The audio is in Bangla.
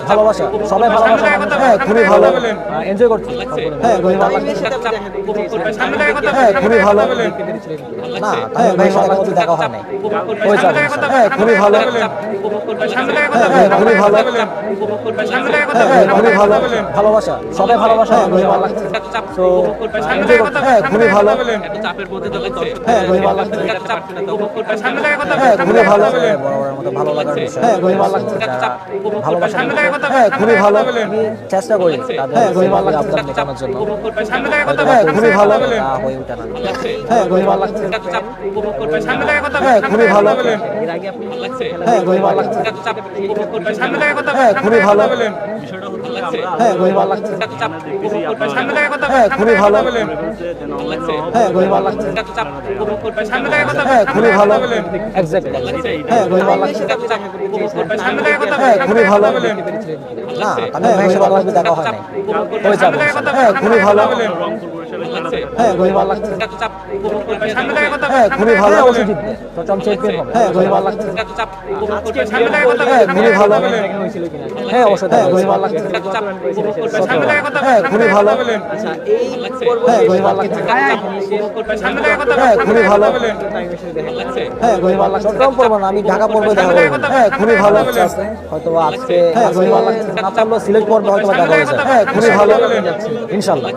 ভালোবাসা সবাই ভালোবাসা হ্যাঁ খুবই ভালো এনজয় করছি হ্যাঁ খুবই ভালো হ্যাঁ খুবই ভালো না হ্যাঁ ভাই সাথে দেখা হয় নাই হয়ে হ্যাঁ খুবই ভালো হ্যাঁ হ্যাঁ খুবই ভালো হ্যাঁ হ্যাঁ খুবই ভালো ভালোবাসা সবাই ভালোবাসা হ্যাঁ খুবই ভালো তো এনজয় করছি হ্যাঁ খুবই ভালো হ্যাঁ খুবই ভালো হ্যাঁ খুবই ভালো বরাবরের মতো ভালো লাগার বিষয় হ্যাঁ খুবই ভালো লাগছে ভালোবাসা হ্যাঁ খুবই ভালো চেষ্টা করি হ্যাঁ খুবই ভালো লাগছে আপনার জন্য হ্যাঁ খুবই ভালো হয়ে ওঠে না হ্যাঁ খুবই ভালো লাগছে হ্যাঁ খুবই ভালো এর আগে আপনি হ্যাঁ খুবই ভালো লাগছে হ্যাঁ খুবই ভালো হ্যাঁ খুবই ভালো লাগছে হ্যাঁ খুবই ভালো হ্যাঁ খুবই ভালো লাগছে হ্যাঁ খুবই ভালো এক্স্যাক্টলি হ্যাঁ খুবই ভালো লাগছে হ্যাঁ খুবই ভালো না আমি দেখা হয় নাই হয়ে যাবে। হ্যাঁ খুবই ভালো। হ্যাঁ খুবই ভালো লাগছে হ্যাঁ খুবই ভালো হ্যাঁ খুবই ভালো। লাগছে হ্যাঁ খুবই ভালো। হ্যাঁ ওষুধ হ্যাঁ খুবই ভালো লাগছে হ্যাঁ খুবই ভালো। হ্যাঁ খুবই ভালো লাগছে হ্যাঁ খুবই ভালো। হ্যাঁ খুবই ভালো লাগছে চট্টগ্রাম পড়ব না আমি ঢাকা পড়ব দেখা হ্যাঁ খুবই ভালো। লাগছে হয়তো আজকে হ্যাঁ খুবই ভালো লাগছে না পারলেও সিলেক্ট পড়বে হয়তো দেখা হয়েছে। হ্যাঁ খুবই ভালো। ইনশাল্লাহ।